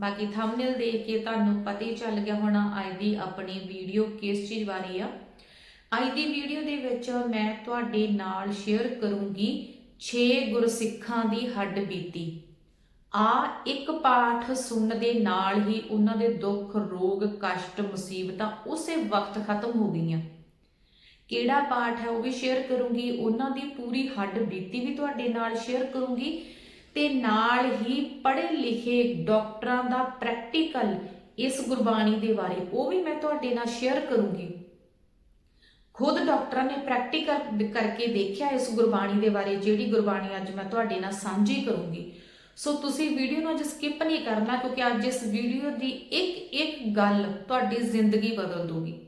ਬਾਕੀ ਥੰਬਨੇਲ ਦੇਖ ਕੇ ਤੁਹਾਨੂੰ ਪਤਾ ਹੀ ਚੱਲ ਗਿਆ ਹੋਣਾ ਅੱਜ ਦੀ ਆਪਣੀ ਵੀਡੀਓ ਕਿਸ ਚੀਜ਼ ਬਾਰੇ ਆ। ਅੱਜ ਦੀ ਵੀਡੀਓ ਦੇ ਵਿੱਚ ਮੈਂ ਤੁਹਾਡੇ ਨਾਲ ਸ਼ੇਅਰ ਕਰੂੰਗੀ 6 ਗੁਰਸਿੱਖਾਂ ਦੀ ਹੱਡ ਬੀਤੀ। ਆ ਇੱਕ ਪਾਠ ਸੁਣਨ ਦੇ ਨਾਲ ਹੀ ਉਹਨਾਂ ਦੇ ਦੁੱਖ, ਰੋਗ, ਕਸ਼ਟ, ਮੁਸੀਬਤਾਂ ਉਸੇ ਵਕਤ ਖਤਮ ਹੋ ਗਈਆਂ। ਕਿਹੜਾ ਪਾਠ ਹੈ ਉਹ ਵੀ ਸ਼ੇਅਰ ਕਰੂੰਗੀ, ਉਹਨਾਂ ਦੀ ਪੂਰੀ ਹੱਡ ਬੀਤੀ ਵੀ ਤੁਹਾਡੇ ਨਾਲ ਸ਼ੇਅਰ ਕਰੂੰਗੀ ਤੇ ਨਾਲ ਹੀ ਪੜ੍ਹੇ ਲਿਖੇ ਡਾਕਟਰਾਂ ਦਾ ਪ੍ਰੈਕਟੀਕਲ ਇਸ ਗੁਰਬਾਣੀ ਦੇ ਬਾਰੇ, ਉਹ ਵੀ ਮੈਂ ਤੁਹਾਡੇ ਨਾਲ ਸ਼ੇਅਰ ਕਰੂੰਗੀ। ਖੁਦ ਡਾਕਟਰਾਂ ਨੇ ਪ੍ਰੈਕਟੀਕਲ ਕਰਕੇ ਦੇਖਿਆ ਇਸ ਗੁਰਬਾਣੀ ਦੇ ਬਾਰੇ, ਜਿਹੜੀ ਗੁਰਬਾਣੀ ਅੱਜ ਮੈਂ ਤੁਹਾਡੇ ਨਾਲ ਸਾਂਝੀ ਕਰੂੰਗੀ। ਸੋ ਤੁਸੀਂ ਵੀਡੀਓ ਨੂੰ ਅੱਜ ਸਕਿਪ ਨਹੀਂ ਕਰਨਾ, ਕਿਉਂਕਿ ਅੱਜ ਇਸ ਵੀਡੀਓ ਦੀ ਇੱਕ ਇੱਕ ਗੱਲ ਤੁਹਾਡੀ ਜ਼ਿੰਦਗੀ ਬਦਲ ਦੂਗੀ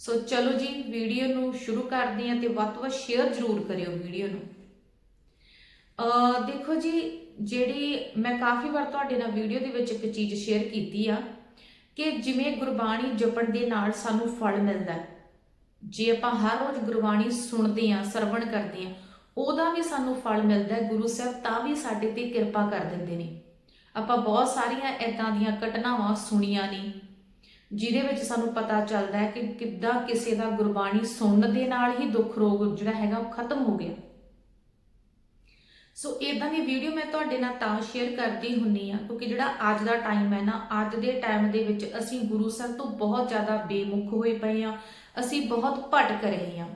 ਸੋ ਚਲੋ ਜੀ, ਵੀਡੀਓ ਨੂੰ ਸ਼ੁਰੂ ਕਰਦੇ ਹਾਂ ਤੇ ਵੱਧ ਤੋਂ ਵੱਧ ਸ਼ੇਅਰ ਜ਼ਰੂਰ ਕਰਿਓ ਵੀਡੀਓ ਨੂੰ। ਦੇਖੋ ਜੀ, ਜਿਹੜੀ ਮੈਂ ਕਾਫੀ ਵਾਰ ਤੁਹਾਡੇ ਨਾਲ ਵੀਡੀਓ ਦੇ ਵਿੱਚ ਇੱਕ ਚੀਜ਼ ਸ਼ੇਅਰ ਕੀਤੀ ਆ ਕਿ ਜਿਵੇਂ ਗੁਰਬਾਣੀ ਜਪਣ ਦੇ ਨਾਲ ਸਾਨੂੰ ਫਲ ਮਿਲਦਾ ਹੈ। ਜੇ ਆਪਾਂ ਹਰ ਰੋਜ਼ ਗੁਰਬਾਣੀ ਸੁਣਦੇ ਆ ਸਰਵਣ ਕਰਦੇ ਆ ਉਹਦਾ ਵੀ ਸਾਨੂੰ ਫਲ ਮਿਲਦਾ ਹੈ ਗੁਰੂ ਸਾਹਿਬ, ਤਾਂ ਵੀ ਸਾਡੇ ਤੇ ਕਿਰਪਾ ਕਰ ਦਿੰਦੇ ਨੇ। ਆਪਾਂ ਬਹੁਤ ਸਾਰੀਆਂ ਇਦਾਂ ਦੀਆਂ ਘਟਨਾਵਾਂ ਸੁਣੀਆਂ ਨੇ, ਜਿਹਦੇ ਵਿੱਚ ਸਾਨੂੰ ਪਤਾ ਚੱਲਦਾ ਹੈ ਕਿ ਕਿੱਦਾਂ ਕਿਸੇ ਦਾ ਗੁਰਬਾਣੀ ਸੁਣਨ ਦੇ ਨਾਲ ਹੀ ਦੁੱਖ ਰੋਗ ਜਿਹੜਾ ਹੈਗਾ ਉਹ ਖਤਮ ਹੋ ਗਿਆ। ਸੋ ਇਦਾਂ ਦੀ ਵੀਡੀਓ ਮੈਂ ਤੁਹਾਡੇ ਨਾਲ ਤਾਂ ਸ਼ੇਅਰ ਕਰਦੀ ਹੁੰਨੀ ਆ ਕਿਉਂਕਿ ਜਿਹੜਾ ਅੱਜ ਦਾ ਟਾਈਮ ਹੈ ਨਾ, ਅੱਜ ਦੇ ਟਾਈਮ ਦੇ ਵਿੱਚ ਅਸੀਂ ਗੁਰੂ ਸਾਹਿਬ ਤੋਂ ਬਹੁਤ ਜ਼ਿਆਦਾ ਬੇਮੁਖ ਹੋਏ ਪਏ ਆ ਅਸੀਂ ਬਹੁਤ ਭਟਕ ਰਹੇ ਹਾਂ।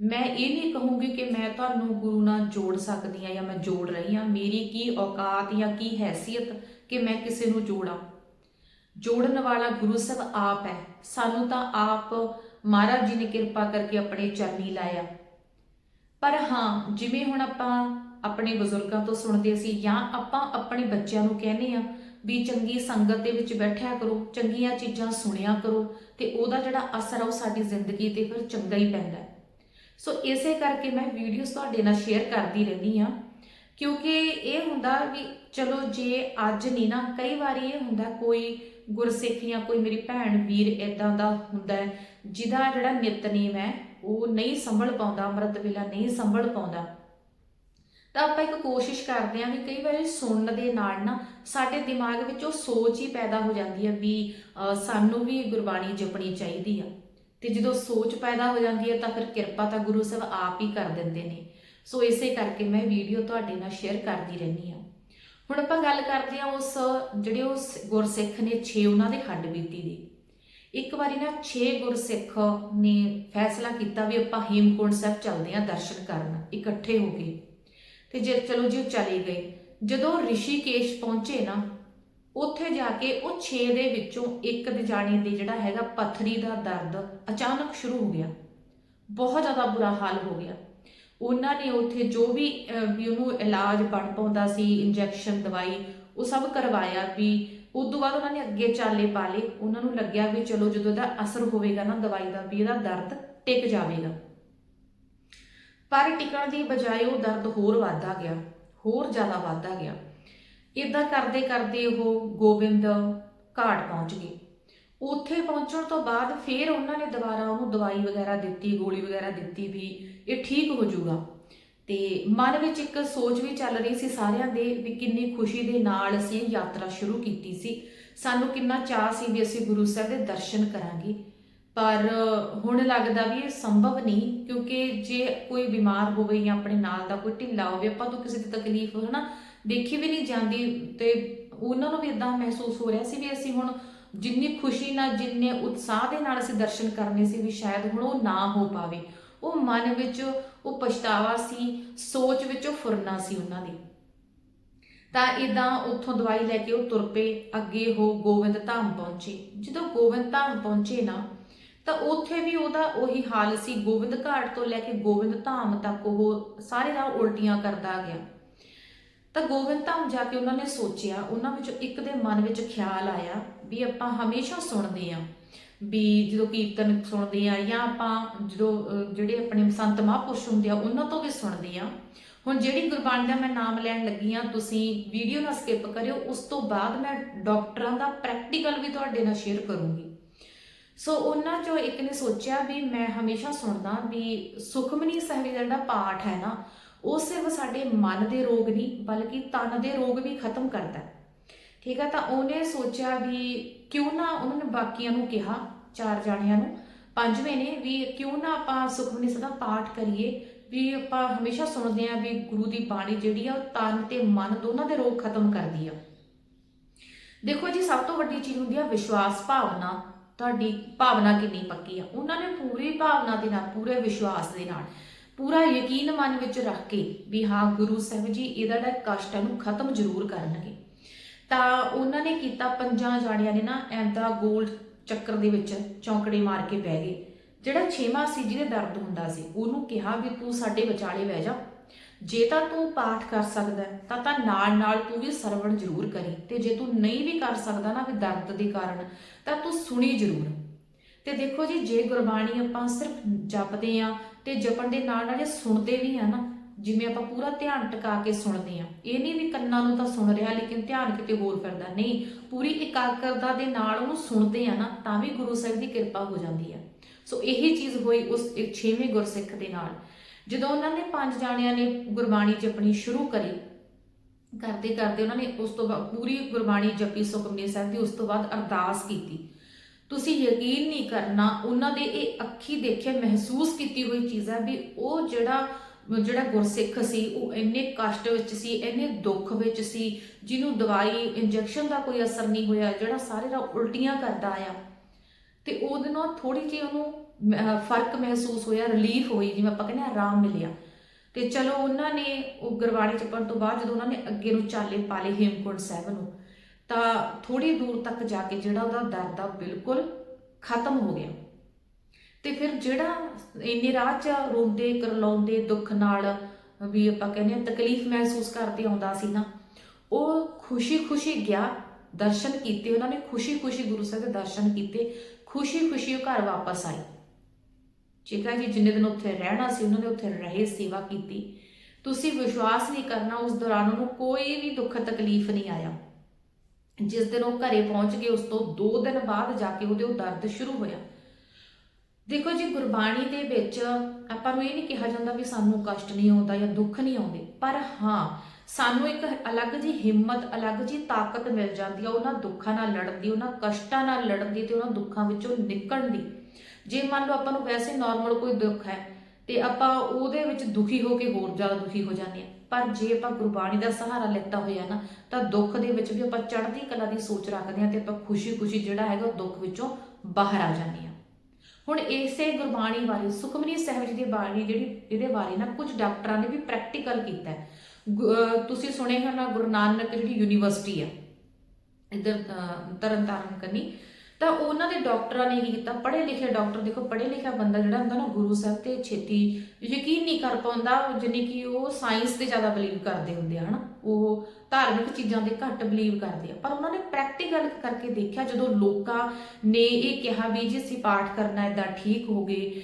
ਮੈਂ ਇਹ ਨਹੀਂ ਕਹੂੰਗੀ ਕਿ ਮੈਂ ਤੁਹਾਨੂੰ ਗੁਰੂ ਨਾਲ ਜੋੜ ਸਕਦੀ ਆ ਜਾਂ ਮੈਂ ਜੋੜ ਰਹੀ ਆ ਮੇਰੀ ਕੀ ਔਕਾਤ ਜਾਂ ਕੀ ਹੈਸੀਅਤ ਕਿ ਮੈਂ ਕਿਸੇ ਨੂੰ ਜੋੜਾਂ। ਜੋੜਨ ਵਾਲਾ ਗੁਰੂ ਸਾਹਿਬ ਆਪ ਹੈ, ਸਾਨੂੰ ਤਾਂ ਆਪ ਮਹਾਰਾਜ ਜੀ ਨੇ ਕਿਰਪਾ ਕਰਕੇ ਆਪਣੇ ਚਰਨੀ ਲਾਇਆ। ਹਾਂ, ਜਿਵੇਂ ਹੁਣ ਆਪਾਂ ਆਪਣੇ ਬਜ਼ੁਰਗਾਂ ਤੋਂ ਸੁਣਦੇ ਸੀ ਜਾਂ ਆਪਾਂ ਆਪਣੇ ਬੱਚਿਆਂ ਨੂੰ ਕਹਿੰਦੇ ਆ ਵੀ ਚੰਗੀ ਸੰਗਤ ਦੇ ਵਿੱਚ ਬੈਠਿਆ ਕਰੋ, ਚੰਗੀਆਂ ਚੀਜ਼ਾਂ ਸੁਣਿਆ ਕਰੋ ਤੇ ਉਹਦਾ ਜਿਹੜਾ ਅਸਰ ਆ ਉਹ ਸਾਡੀ ਜ਼ਿੰਦਗੀ ਤੇ ਫਿਰ ਚੰਗਾ ਹੀ ਪੈਂਦਾ ਸੋ ਇਸੇ ਕਰਕੇ ਮੈਂ ਵੀਡੀਓਜ਼ ਤੁਹਾਡੇ ਨਾਲ ਸ਼ੇਅਰ ਕਰਦੀ ਰਹਿੰਦੀ ਆ ਕਿਉਂਕਿ ਇਹ ਹੁੰਦਾ ਵੀ ਚਲੋ ਜੇ ਅੱਜ ਨਹੀਂ ਨਾ, ਕਈ ਵਾਰੀ ਇਹ ਹੁੰਦਾ ਕੋਈ ਗੁਰਸਿੱਖ ਜਾਂ ਕੋਈ ਮੇਰੀ ਭੈਣ ਵੀਰ ਇਦਾਂ ਦਾ ਹੁੰਦਾ ਜਿਹਦਾ ਜਿਹੜਾ ਨਿਤਨੇਮ ਹੈ ਉਹ ਨਹੀਂ ਸੰਭਲ ਪਾਉਂਦਾ, ਅੰਮ੍ਰਿਤ ਵੇਲਾ ਨਹੀਂ ਸੰਭਲ ਪਾਉਂਦਾ। ਤਾਂ ਆਪਾਂ ਇੱਕ ਕੋਸ਼ਿਸ਼ ਕਰਦੇ ਹਾਂ ਵੀ ਕਈ ਵਾਰੀ ਸੁਣਨ ਦੇ ਨਾਲ ਨਾ ਸਾਡੇ ਦਿਮਾਗ ਵਿੱਚ ਉਹ ਸੋਚ ਹੀ ਪੈਦਾ ਹੋ ਜਾਂਦੀ ਹੈ ਵੀ ਸਾਨੂੰ ਵੀ ਗੁਰਬਾਣੀ ਜਪਣੀ ਚਾਹੀਦੀ ਆ। ਤੇ ਜਦੋਂ ਸੋਚ ਪੈਦਾ ਹੋ ਜਾਂਦੀ ਹੈ ਤਾਂ ਫਿਰ ਕਿਰਪਾ ਤਾਂ ਗੁਰੂ ਸਾਹਿਬ ਆਪ ਹੀ ਕਰ ਦਿੰਦੇ ਨੇ। ਸੋ ਇਸੇ ਕਰਕੇ ਮੈਂ ਵੀਡੀਓ ਤੁਹਾਡੇ ਨਾਲ ਸ਼ੇਅਰ ਕਰਦੀ ਰਹਿੰਦੀ ਹਾਂ। ਹੁਣ ਆਪਾਂ ਗੱਲ ਕਰਦੇ ਹਾਂ ਉਸ, ਜਿਹੜੇ ਉਹ ਗੁਰਸਿੱਖ ਨੇ 6 ਉਹਨਾਂ ਦੇ ਹੱਡ ਬੀਤੀ ਦੀ। ਇੱਕ ਵਾਰੀ ਨਾ 6 ਗੁਰਸਿੱਖ ਨੇ ਫੈਸਲਾ ਕੀਤਾ ਵੀ ਆਪਾਂ ਹੇਮਕੁੰਟ ਸਾਹਿਬ ਚੱਲਦੇ ਹਾਂ ਦਰਸ਼ਨ ਕਰਨ, ਇਕੱਠੇ ਹੋ ਕੇ। ਤੇ ਜੇ ਚਲੋ ਜੀ ਉਹ ਚਲੇ ਗਏ। ਜਦੋਂ ਰਿਸ਼ੀਕੇਸ਼ ਪਹੁੰਚੇ ਨਾ, ਉੱਥੇ ਜਾ ਕੇ ਉਹ 6 ਦੇ ਵਿੱਚੋਂ ਇੱਕ ਦੇ ਜਾਣੇ ਦੇ ਜਿਹੜਾ ਹੈਗਾ ਪਥਰੀ ਦਾ ਦਰਦ ਅਚਾਨਕ ਸ਼ੁਰੂ ਹੋ ਗਿਆ। ਬਹੁਤ ਜ਼ਿਆਦਾ ਬੁਰਾ ਹਾਲ ਹੋ ਗਿਆ। ਉਹਨਾਂ ਨੇ ਉੱਥੇ ਜੋ ਵੀ ਵੀ ਉਹਨੂੰ ਇਲਾਜ ਬਣ ਪਾਉਂਦਾ ਸੀ, ਇੰਜੈਕਸ਼ਨ ਦਵਾਈ, ਉਹ ਸਭ ਕਰਵਾਇਆ ਵੀ ਉਸ ਤੋਂ ਬਾਅਦ ਉਹਨਾਂ ਨੇ ਅੱਗੇ ਚਾਲੇ ਪਾ ਲਏ। ਉਹਨਾਂ ਨੂੰ ਲੱਗਿਆ ਵੀ ਚਲੋ ਜਦੋਂ ਇਹਦਾ ਅਸਰ ਹੋਵੇਗਾ ਨਾ ਦਵਾਈ ਦਾ, ਵੀ ਇਹਦਾ ਦਰਦ ਟਿਕ ਜਾਵੇਗਾ। ਪਰ ਟਿਕਣ ਦੀ ਬਜਾਏ ਉਹ ਦਰਦ ਹੋਰ ਵੱਧਦਾ ਗਿਆ, ਹੋਰ ਜ਼ਿਆਦਾ ਵੱਧਦਾ ਗਿਆ। ਇਦਾਂ ਕਰਦੇ ਕਰਦੇ ਉਹ ਗੋਬਿੰਦ ਘਾਟ ਪਹੁੰਚ ਗਏ ਉੱਥੇ ਪਹੁੰਚਣ ਤੋਂ ਬਾਅਦ ਫਿਰ ਉਹਨਾਂ ਨੇ ਦੁਬਾਰਾ ਉਹਨੂੰ ਦਵਾਈ ਵਗੈਰਾ ਦਿੱਤੀ, ਗੋਲੀ ਵਗੈਰਾ ਦਿੱਤੀ ਵੀ ਇਹ ਠੀਕ ਹੋ ਜਾਊਗਾ। ਤੇ ਮਨ ਵਿੱਚ ਇੱਕ ਸੋਚ ਵੀ ਚੱਲ ਰਹੀ ਸੀ ਸਾਰਿਆਂ ਦੇ ਵੀ ਕਿੰਨੀ ਖੁਸ਼ੀ ਦੇ ਨਾਲ ਅਸੀਂ ਯਾਤਰਾ ਸ਼ੁਰੂ ਕੀਤੀ ਸੀ। ਸਾਨੂੰ ਕਿੰਨਾ ਚਾਅ ਸੀ ਵੀ ਅਸੀਂ ਗੁਰੂ ਸਾਹਿਬ ਦੇ ਦਰਸ਼ਨ ਕਰਾਂਗੇ। ਪਰ ਹੁਣ ਲੱਗਦਾ ਵੀ ਇਹ ਸੰਭਵ ਨਹੀਂ, ਕਿਉਂਕਿ ਜੇ ਕੋਈ ਬਿਮਾਰ ਹੋਵੇ ਜਾਂ ਆਪਣੇ ਨਾਲ ਦਾ ਕੋਈ ਢਿੱਲਾ ਹੋਵੇ, ਆਪਾਂ ਤੋਂ ਕਿਸੇ ਦੀ ਤਕਲੀਫ ਹਨਾ ਦੇਖੀ ਵੀ ਨਹੀਂ ਜਾਂਦੀ ਤੇ ਉਹਨਾਂ ਨੂੰ ਵੀ ਇਦਾਂ ਮਹਿਸੂਸ ਹੋ ਰਿਹਾ ਸੀ ਵੀ ਅਸੀਂ ਹੁਣ ਜਿੰਨੀ ਖੁਸ਼ੀ ਨਾਲ, ਜਿੰਨੇ ਉਤਸ਼ਾਹ ਦੇ ਨਾਲ ਅਸੀਂ ਦਰਸ਼ਨ ਕਰਨੇ ਸੀ ਵੀ ਸ਼ਾਇਦ ਹੁਣ ਉਹ ਨਾ ਹੋ ਪਾਵੇ। ਉਹ ਮਨ ਵਿੱਚ ਉਹ ਪਛਤਾਵਾ ਸੀ, ਸੋਚ ਵਿੱਚੋਂ ਫੁਰਨਾ ਸੀ ਉਹਨਾਂ ਦੀ। ਤਾਂ ਇਦਾਂ ਉੱਥੋਂ ਦਵਾਈ ਲੈ ਕੇ ਉਹ ਤੁਰ ਪਏ, ਅੱਗੇ ਉਹ ਗੋਬਿੰਦ ਧਾਮ ਪਹੁੰਚੇ। ਜਦੋਂ ਗੋਬਿੰਦ ਧਾਮ ਪਹੁੰਚੇ ਨਾ, ਤਾਂ ਉੱਥੇ ਵੀ ਉਹਦਾ ਉਹੀ ਹਾਲ ਸੀ। ਗੋਬਿੰਦ ਘਾਟ ਤੋਂ ਲੈ ਕੇ ਗੋਬਿੰਦ ਧਾਮ ਤੱਕ ਉਹ ਸਾਰੇ ਰਾਹ ਉਲਟੀਆਂ ਕਰਦਾ ਗਿਆ। ਤਾਂ ਗੋਬਿੰਦ ਧਾਮ ਜਾ ਕੇ ਉਹਨਾਂ ਨੇ ਸੋਚਿਆ, ਉਹਨਾਂ ਵਿੱਚੋਂ ਇੱਕ ਦੇ ਮਨ ਵਿੱਚ ਖਿਆਲ ਆਇਆ ਵੀ ਆਪਾਂ ਹਮੇਸ਼ਾ ਸੁਣਦੇ ਆ ਵੀ ਜਦੋਂ ਕੀਰਤਨ ਸੁਣਦੇ ਆ ਜਾਂ ਆਪਾਂ ਜਦੋਂ ਜਿਹੜੇ ਆਪਣੇ ਸੰਤ ਮਹਾਂਪੁਰਸ਼ ਹੁੰਦੇ ਆ, ਉਹਨਾਂ ਤੋਂ ਵੀ ਸੁਣਦੇ ਆ। ਹੁਣ ਜਿਹੜੀ ਗੁਰਬਾਣੀ ਦਾ ਮੈਂ ਨਾਮ ਲੈਣ ਲੱਗੀ ਆ, ਤੁਸੀਂ ਵੀਡੀਓ ਨਾ ਸਕਿਪ ਕਰਿਓ, ਉਸ ਤੋਂ ਬਾਅਦ ਮੈਂ ਡਾਕਟਰਾਂ ਦਾ ਪ੍ਰੈਕਟੀਕਲ ਵੀ ਤੁਹਾਡੇ ਨਾਲ ਸ਼ੇਅਰ ਕਰੂੰਗੀ। ਸੋ ਉਹਨਾਂ ਚੋਂ ਇੱਕ ਨੇ ਸੋਚਿਆ ਵੀ ਮੈਂ ਹਮੇਸ਼ਾ ਸੁਣਦਾ ਵੀ ਸੁਖਮਨੀ ਸਾਹਿਬ ਦਾ ਜਿਹੜਾ ਪਾਠ ਹੈ ਨਾ, ਉਹ ਸਿਰਫ ਸਾਡੇ ਮਨ ਦੇ ਰੋਗ ਨਹੀਂ, ਬਲਕਿ ਤਨ ਦੇ ਰੋਗ ਵੀ ਖਤਮ ਕਰਦਾ ਠੀਕ ਹੈ ਤਾਂ ਉਹਨੇ ਸੋਚਿਆ ਵੀ ਕਿਉਂ ਨਾ ਉਹਨਾਂ ਨੇ ਬਾਕੀਆਂ ਨੂੰ ਕਿਹਾ, ਚਾਰ ਜਾਣਿਆਂ ਨੂੰ? ਪੰਜਵੇਂ ਨੇ ਵੀ ਕਿਉਂ ਨਾ ਆਪਾਂ ਸੁਖਮਨੀ ਸਦਾ ਪਾਠ ਕਰੀਏ? ਵੀ ਆਪਾਂ ਹਮੇਸ਼ਾ ਸੁਣਦੇ ਆਂ ਵੀ ਗੁਰੂ ਦੀ ਬਾਣੀ ਜਿਹੜੀ ਆ ਉਹ ਤਨ ਤੇ ਮਨ ਦੋਨਾਂ ਦੇ ਰੋਗ ਖਤਮ ਕਰਦੀ ਆ। ਦੇਖੋ ਜੀ, ਸਭ ਤੋਂ ਵੱਡੀ ਚੀਜ਼ ਹੁੰਦੀ ਆ ਵਿਸ਼ਵਾਸ ਭਾਵਨਾ। ਤੁਹਾਡੀ ਭਾਵਨਾ ਕਿੰਨੀ ਪੱਕੀ ਆ? ਉਹਨਾਂ ਨੇ ਪੂਰੀ ਭਾਵਨਾ ਦੇ ਨਾਲ, ਪੂਰੇ ਵਿਸ਼ਵਾਸ ਦੇ ਨਾਲ, ਪੂਰਾ ਯਕੀਨ ਮਨ ਵਿੱਚ ਰੱਖ ਕੇ ਵੀ ਹਾਂ, ਗੁਰੂ ਸਾਹਿਬ ਜੀ ਇਹਦਾ ਜਿਹੜਾ ਕਸ਼ਟ ਹੈ ਨੂੰ ਖਤਮ ਜ਼ਰੂਰ ਕਰਨਗੇ। ਤਾਂ ਉਹਨਾਂ ਨੇ ਕੀਤਾ ਪੰਜਾਂ ਜਾਣਿਆਂ ਨੇ ਨਾ ਐਂਦਾ ਗੋਲ ਚੱਕਰ ਦੇ ਵਿੱਚ ਚੌਂਕੜੇ ਮਾਰ ਕੇ ਬਹਿ ਗਏ। ਜਿਹੜਾ ਛੇਵਾਂ ਸੀ, ਜਿਹਦੇ ਦਰਦ ਹੁੰਦਾ ਸੀ, ਉਹਨੂੰ ਕਿਹਾ ਵੀ ਤੂੰ ਸਾਡੇ ਵਿਚਾਲੇ ਬਹਿ ਜਾ। ਜੇ ਤਾਂ ਤੂੰ ਪਾਠ ਕਰ ਸਕਦਾ ਤਾਂ ਤਾਂ ਨਾਲ ਨਾਲ ਤੂੰ ਵੀ ਸਰਵਣ ਜ਼ਰੂਰ ਕਰੀ। ਤੇ ਜੇ ਤੂੰ ਨਹੀਂ ਵੀ ਕਰ ਸਕਦਾ ਨਾ ਵੀ ਦਰਦ ਦੇ ਕਾਰਨ, ਤਾਂ ਤੂੰ ਸੁਣੀ ਜ਼ਰੂਰ। ਤੇ ਦੇਖੋ ਜੀ, ਜੇ ਗੁਰਬਾਣੀ ਆਪਾਂ ਸਿਰਫ ਜਪਦੇ ਆ ਤੇ ਜਪਣ ਦੇ ਨਾਲ ਨਾਲ ਜੇ ਸੁਣਦੇ ਵੀ ਆ ਨਾ ਜਿਵੇਂ ਆਪਾਂ ਪੂਰਾ ਧਿਆਨ ਟਿਕਾ ਕੇ ਸੁਣਦੇ ਆ ਇਹ ਨਹੀਂ ਵੀ ਕੰਨਾਂ ਨੂੰ ਤਾਂ ਸੁਣ ਰਿਹਾ, ਲੇਕਿਨ ਧਿਆਨ ਕਿਤੇ ਹੋਰ ਫਿਰਦਾ। ਨਹੀਂ, ਪੂਰੀ ਇਕਾਗਰਤਾ ਦੇ ਨਾਲ ਉਹਨੂੰ ਸੁਣਦੇ ਆ ਨਾ, ਤਾਂ ਵੀ ਗੁਰੂ ਸਾਹਿਬ ਦੀ ਕਿਰਪਾ ਹੋ ਜਾਂਦੀ ਆ। ਸੋ ਇਹੀ ਚੀਜ਼ ਹੋਈ ਉਸ ਇੱਕ ਗੁਰਸਿੱਖ ਦੇ ਨਾਲ। ਜਦੋਂ ਉਹਨਾਂ ਨੇ ਪੰਜ ਜਾਣਿਆਂ ਨੇ ਗੁਰਬਾਣੀ ਜਪਣੀ ਸ਼ੁਰੂ ਕਰੀ, ਕਰਦੇ ਕਰਦੇ ਉਹਨਾਂ ਨੇ ਉਸ ਤੋਂ ਬਾਅਦ ਪੂਰੀ ਗੁਰਬਾਣੀ ਜਪੀ ਸੁਖਮਨੀ ਸਾਹਿਬ ਦੀ, ਉਸ ਤੋਂ ਬਾਅਦ ਅਰਦਾਸ ਕੀਤੀ। ਤੁਸੀਂ ਯਕੀਨ ਨਹੀਂ ਕਰਨਾ, ਉਹਨਾਂ ਦੇ ਇਹ ਅੱਖੀ ਦੇਖਿਆ, ਮਹਿਸੂਸ ਕੀਤੀ ਹੋਈ ਚੀਜ਼ ਹੈ ਵੀ ਉਹ ਜਿਹੜਾ ਜਿਹੜਾ ਗੁਰਸਿੱਖ ਸੀ, ਉਹ ਇੰਨੇ ਕਸ਼ਟ ਵਿੱਚ ਸੀ, ਇੰਨੇ ਦੁੱਖ ਵਿੱਚ ਸੀ, ਜਿਹਨੂੰ ਦਵਾਈ, ਇੰਜੈਕਸ਼ਨ ਦਾ ਕੋਈ ਅਸਰ ਨਹੀਂ ਹੋਇਆ, ਜਿਹੜਾ ਸਾਰੇ ਦਾ ਉਲਟੀਆਂ ਕਰਦਾ ਆਇਆ। ਤੇ ਉਹਦੇ ਨਾਲ ਥੋੜੀ ਜਿਹੀ ਉਹਨੂੰ ਫ਼ਰਕ ਮਹਿਸੂਸ ਹੋਇਆ ਰਿਲੀਫ ਹੋਈ, ਜਿਵੇਂ ਆਪਾਂ ਕਹਿੰਦੇ ਆ ਆਰਾਮ ਮਿਲਿਆ। ਤੇ ਚਲੋ ਉਹਨਾਂ ਨੇ ਉਹ ਗੁਰਬਾਣੀ ਚੱਪਣ ਤੋਂ ਬਾਅਦ ਜਦੋਂ ਉਹਨਾਂ ਨੇ ਅੱਗੇ ਨੂੰ ਚਾਲੇ ਪਾਲੇ ਹੇਮਕੁੰਟ ਸਾਹਿਬ ਨੂੰ, ਤਾਂ ਥੋੜੀ ਦੂਰ ਤੱਕ ਜਾ ਕੇ ਜਿਹੜਾ ਉਹਦਾ ਦਰਦ ਆ ਬਿਲਕੁਲ ਖਤਮ ਹੋ ਗਿਆ। ਤੇ ਫਿਰ ਜਿਹੜਾ ਇੰਨੇ ਰਾਹ ਚ ਰੋਂਦੇ, ਕਰਲਾਉਂਦੇ ਦੁੱਖ ਨਾਲ ਵੀ ਆਪਾਂ ਕਹਿੰਦੇ ਆ ਤਕਲੀਫ ਮਹਿਸੂਸ ਕਰਦੇ ਆਉਂਦਾ ਸੀ ਨਾ, ਉਹ ਖੁਸ਼ੀ-ਖੁਸ਼ੀ ਗਿਆ, ਦਰਸ਼ਨ ਕੀਤੇ, ਉਹਨਾਂ ਨੇ ਖੁਸ਼ੀ-ਖੁਸ਼ੀ ਗੁਰੂ ਸਾਹਿਬ ਦੇ ਦਰਸ਼ਨ ਕੀਤੇ, ਖੁਸ਼ੀ-ਖੁਸ਼ੀ ਉਹ ਘਰ ਵਾਪਸ ਆਏ। ਠੀਕ ਹੈ ਜੀ ਜਿੰਨੇ ਦਿਨ ਉੱਥੇ ਰਹਿਣਾ ਸੀ, ਉਹਨਾਂ ਨੇ ਉੱਥੇ ਰਹੇ, ਸੇਵਾ ਕੀਤੀ। ਤੁਸੀਂ ਵਿਸ਼ਵਾਸ ਨਹੀਂ ਕਰਨਾ, ਉਸ ਦੌਰਾਨ ਉਹਨੂੰ ਕੋਈ ਵੀ ਦੁੱਖ ਤਕਲੀਫ ਨਹੀਂ ਆਇਆ। ਜਿਸ ਦਿਨ ਉਹ ਘਰੇ ਪਹੁੰਚ ਗਏ, ਉਸ ਤੋਂ 2 ਦਿਨ ਬਾਅਦ ਜਾ ਕੇ ਉਹਦੇ ਉਹ ਦਰਦ ਸ਼ੁਰੂ ਹੋਇਆ। ਦੇਖੋ ਜੀ, ਗੁਰਬਾਣੀ ਦੇ ਵਿੱਚ ਆਪਾਂ ਨੂੰ ਇਹ ਨਹੀਂ ਕਿਹਾ ਜਾਂਦਾ ਵੀ ਸਾਨੂੰ ਕਸ਼ਟ ਨਹੀਂ ਆਉਂਦਾ ਜਾਂ ਦੁੱਖ ਨਹੀਂ ਆਉਂਦੇ, ਪਰ ਹਾਂ, ਸਾਨੂੰ ਇੱਕ ਅਲੱਗ ਜੀ ਹਿੰਮਤ, ਅਲੱਗ ਜੀ ਤਾਕਤ ਮਿਲ ਜਾਂਦੀ ਆ ਉਹਨਾਂ ਦੁੱਖਾਂ ਨਾਲ ਲੜਨ ਦੀ, ਉਹਨਾਂ ਕਸ਼ਟਾਂ ਨਾਲ ਲੜਨ ਦੀ ਤੇ ਉਹਨਾਂ ਦੁੱਖਾਂ ਵਿੱਚੋਂ ਨਿਕਲਣ ਦੀ। ਜੇ ਮੰਨ ਲਓ ਆਪਾਂ ਨੂੰ ਵੈਸੇ ਨਾਰਮਲ ਕੋਈ ਦੁੱਖ ਹੈ ਤੇ ਆਪਾਂ ਉਹਦੇ ਵਿੱਚ ਦੁਖੀ ਹੋ ਕੇ ਹੋਰ ਜ਼ਿਆਦਾ ਦੁਖੀ ਹੋ ਜਾਂਦੇ ਆ ਪਰ ਜੇ ਆਪਾਂ ਗੁਰਬਾਣੀ ਦਾ ਸਹਾਰਾ ਲੈਤਾ ਹੋਇਆ ਨਾ, ਤਾਂ ਦੁੱਖ ਦੇ ਵਿੱਚ ਵੀ ਆਪਾਂ ਚੜ੍ਹਦੀ ਕਲਾ ਦੀ ਸੋਚ ਰੱਖਦੇ ਆ ਤੇ ਆਪਾਂ ਖੁਸ਼ੀ-ਖੁਸ਼ੀ ਜਿਹੜਾ ਹੈਗਾ ਉਹ ਦੁੱਖ ਵਿੱਚੋਂ ਬਾਹਰ ਆ ਜਾਂਦੇ ਆ ਹੁਣ ਇਸੇ ਗੁਰਬਾਣੀ ਬਾਰੇ ਸੁਖਮਨੀ ਸਾਹਿਬ ਜੀ ਦੀ ਬਾਣੀ ਜਿਹੜੀ, ਇਹਦੇ ਬਾਰੇ ਨਾ ਕੁਝ ਡਾਕਟਰਾਂ ਨੇ ਵੀ ਪ੍ਰੈਕਟੀਕਲ ਕੀਤਾ ਗੁ- ਤੁਸੀਂ ਸੁਣੇ ਹੋਣਾ ਗੁਰੂ ਨਾਨਕ ਜਿਹੜੀ ਯੂਨੀਵਰਸਿਟੀ ਆ ਇਧਰ ਤਰਨਤਾਰਨ ਕਰਨੀ ਤਾਂ ਉਹਨਾਂ ਦੇ ਡਾਕਟਰਾਂ ਨੇ ਕੀ ਕੀਤਾ। ਪੜ੍ਹੇ ਲਿਖੇ ਡਾਕਟਰ, ਦੇਖੋ ਪੜ੍ਹੇ ਲਿਖਿਆ ਬੰਦਾ ਜਿਹੜਾ ਹੁੰਦਾ ਨਾ, ਗੁਰੂ ਸਾਹਿਬ ਤੇ ਛੇਤੀ ਯਕੀਨ ਨਹੀਂ ਕਰ ਪਾਉਂਦਾ ਜਿਵੇਂ ਕਿ ਉਹ ਸਾਇੰਸ ਤੇ ਜ਼ਿਆਦਾ ਬਲੀਵ ਕਰਦੇ ਹੁੰਦੇ ਆ, ਹਨਾ? ਉਹ ਧਾਰਮਿਕ ਚੀਜ਼ਾਂ ਦੇ ਘੱਟ ਬਲੀਵ ਕਰਦੇ ਆ। ਪਰ ਉਹਨਾਂ ਨੇ ਪ੍ਰੈਕਟੀਕਲ ਕਰਕੇ ਦੇਖਿਆ, ਜਦੋਂ ਲੋਕਾਂ ਨੇ ਇਹ ਕਿਹਾ ਵੀ ਜੀ ਅਸੀਂ ਪਾਠ ਕਰਨਾ ਇਦਾਂ ਠੀਕ ਹੋ ਗਏ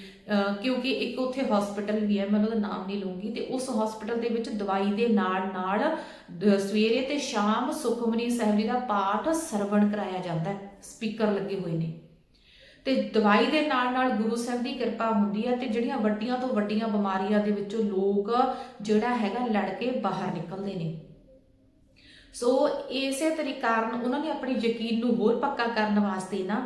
ਕਿਉਂਕਿ ਇੱਕ ਉੱਥੇ ਹਸਪੀਟਲ ਵੀ ਹੈ, ਮੈਂ ਉਹਦਾ ਨਾਮ ਨਹੀਂ ਲਵਾਂਗੀ ਤੇ ਉਸ ਹਸਪੀਟਲ ਦੇ ਵਿੱਚ ਦਵਾਈ ਦੇ ਨਾਲ ਨਾਲ ਸਵੇਰੇ ਤੇ ਸ਼ਾਮ ਸੁਖਮਨੀ ਸਾਹਿਬ ਜੀ ਦਾ ਪਾਠ ਸਰਵਣ ਕਰਾਇਆ ਜਾਂਦਾ ਹੈ। ਸਪੀਕਰ ਲੱਗੇ ਹੋਏ ਨੇ। ਤੇ ਦਵਾਈ ਦੇ ਨਾਲ ਨਾਲ ਗੁਰੂ ਸਾਹਿਬ ਦੀ ਕਿਰਪਾ ਹੁੰਦੀ ਹੈ ਤੇ ਜਿਹੜੀਆਂ ਵੱਡੀਆਂ ਤੋਂ ਵੱਡੀਆਂ ਬਿਮਾਰੀਆਂ ਦੇ ਵਿੱਚੋਂ ਲੋਕ ਜਿਹੜਾ ਹੈਗਾ ਲੜ ਕੇ ਬਾਹਰ ਨਿਕਲਦੇ ਨੇ। ਸੋ ਇਸੇ ਤਰੀਕੇ ਕਾਰਨ ਉਹਨਾਂ ਨੇ ਆਪਣੇ ਯਕੀਨ ਨੂੰ ਹੋਰ ਪੱਕਾ ਕਰਨ ਵਾਸਤੇ ਨਾ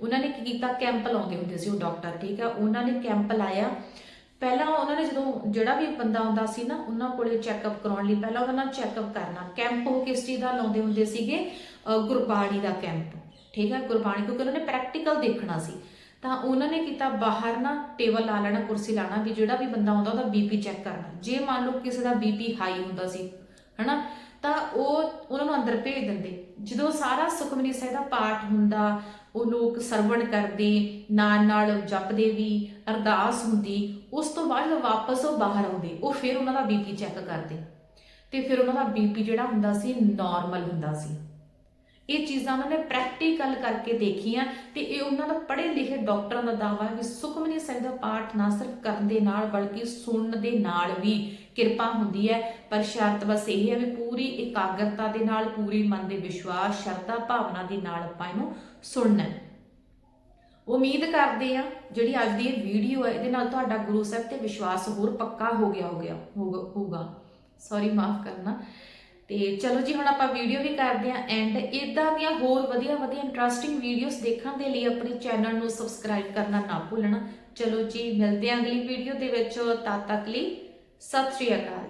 ਉਹਨਾਂ ਨੇ ਕੀ ਕੀਤਾ, ਕੈਂਪ ਲਾਉਂਦੇ ਹੁੰਦੇ ਸੀ ਉਹ ਡਾਕਟਰ, ਠੀਕ ਹੈ ਉਹਨਾਂ ਨੇ ਕੈਂਪ ਲਾਇਆ। ਪਹਿਲਾਂ ਉਹਨਾਂ ਨੇ ਜਦੋਂ ਜਿਹੜਾ ਵੀ ਬੰਦਾ ਆਉਂਦਾ ਸੀ ਨਾ, ਉਹਨਾਂ ਕੋਲੇ ਚੈੱਕਅਪ ਕਰਾਉਣ ਲਈ ਪਹਿਲਾਂ ਉਹਨਾਂ ਨਾਲ ਚੈੱਕਅਪ ਕਰਨਾ। ਕੈਂਪ ਉਹ ਕਿਸ ਚੀਜ਼ ਦਾ ਲਾਉਂਦੇ ਹੁੰਦੇ ਸੀਗੇ? ਗੁਰਬਾਣੀ ਦਾ ਕੈਂਪ। ਠੀਕ ਹੈ ਗੁਰਬਾਣੀ ਕਿਉਂਕਿ ਉਹਨਾਂ ਨੇ ਪ੍ਰੈਕਟੀਕਲ ਦੇਖਣਾ ਸੀ। ਤਾਂ ਉਹਨਾਂ ਨੇ ਕੀਤਾ ਬਾਹਰ ਨਾ ਟੇਬਲ ਲਾ ਲੈਣਾ, ਕੁਰਸੀ ਲਾਣਾ ਵੀ ਜਿਹੜਾ ਵੀ ਬੰਦਾ ਆਉਂਦਾ ਉਹਦਾ ਬੀਪੀ ਚੈੱਕ ਕਰਨਾ। ਜੇ ਮੰਨ ਲਓ ਕਿਸੇ ਦਾ ਬੀਪੀ ਹਾਈ ਹੁੰਦਾ ਸੀ, ਹਨਾ, ਤਾਂ ਉਹ ਉਹਨਾਂ ਨੂੰ ਅੰਦਰ ਭੇਜ ਦਿੰਦੇ। ਜਦੋਂ ਸਾਰਾ ਸੁਖਮਨੀ ਸਾਹਿਬ ਦਾ ਪਾਠ ਹੁੰਦਾ, ਉਹ ਲੋਕ ਸਰਵਣ ਕਰਦੇ, ਨਾਲ ਨਾਲ ਜਪਦੇ ਵੀ, ਅਰਦਾਸ ਹੁੰਦੀ, ਉਸ ਤੋਂ ਬਾਅਦ ਵਾਪਸ ਉਹ ਬਾਹਰ ਆਉਂਦੇ। ਉਹ ਫਿਰ ਉਹਨਾਂ ਦਾ ਬੀਪੀ ਚੈੱਕ ਕਰਦੇ। ਤੇ ਫਿਰ ਉਹਨਾਂ ਦਾ ਬੀਪੀ ਜਿਹੜਾ ਹੁੰਦਾ ਸੀ ਨਾਰਮਲ ਹੁੰਦਾ ਸੀ। ਇਹ ਚੀਜ਼ਾਂ ਉਹਨਾਂ ਨੇ ਪ੍ਰੈਕਟੀਕਲ ਕਰਕੇ ਦੇਖੀਆਂ ਤੇ ਇਹ ਉਹਨਾਂ ਦਾ ਪੜ੍ਹੇ ਲਿਖੇ ਡਾਕਟਰਾਂ ਦਾ ਦਾਅਵਾ ਹੈ ਕਿ ਸੁਖਮਨੀ ਸਾਹਿਬ ਦਾ ਪਾਠ ਨਾ ਸਿਰਫ ਕਰਨ ਦੇ ਨਾਲ ਬਲਕਿ ਸੁਣਨ ਦੇ ਨਾਲ ਵੀ ਕਿਰਪਾ ਹੁੰਦੀ ਹੈ। ਪਰ ਸ਼ਰਤ ਬਸ ਇਹ ਹੈ ਵੀ ਪੂਰੀ ਇਕਾਗਰਤਾ ਦੇ ਨਾਲ, ਪੂਰੀ ਮਨ ਦੇ ਵਿਸ਼ਵਾਸ, ਸ਼ਰਧਾ, ਭਾਵਨਾ ਦੇ ਨਾਲ ਆਪਾਂ ਇਹਨੂੰ ਸੁਣਨਾ ਹੈ। ਉਮੀਦ ਕਰਦੇ ਆ ਜਿਹੜੀ ਅੱਜ ਦੀ ਇਹ ਵੀਡੀਓ ਹੈ, ਇਹਦੇ ਨਾਲ ਤੁਹਾਡਾ ਗੁਰੂ ਸਾਹਿਬ ਤੇ ਵਿਸ਼ਵਾਸ ਹੋਰ ਪੱਕਾ ਹੋ ਗਿਆ ਹੋ ਗਿਆ ਹੋਊਗਾ- ਹੋਊਗਾ। ਸੌਰੀ ਮਾਫ ਕਰਨਾ। ਤੇ ਚਲੋ ਜੀ, ਹੁਣ ਆਪਾਂ ਵੀਡੀਓ ਵੀ ਕਰਦੇ ਆ ਐਂਡ ਇਦਾਂ ਦੀਆਂ ਹੋਰ ਵਧੀਆ ਵਧੀਆ ਇੰਟਰਸਟਿੰਗ ਵੀਡੀਓਜ਼ ਦੇਖਣ ਦੇ ਲਈ ਆਪਣੇ ਚੈਨਲ ਨੂੰ ਸਬਸਕ੍ਰਾਈਬ ਕਰਨਾ ਨਾ ਭੁੱਲਣਾ। ਚਲੋ ਜੀ, ਮਿਲਦੇ ਆ ਅਗਲੀ ਵੀਡੀਓ ਦੇ ਵਿੱਚ। ਤਦ ਤੱਕ ਲਈ ਸਤਿ ਸ਼੍ਰੀ ਅਕਾਲ।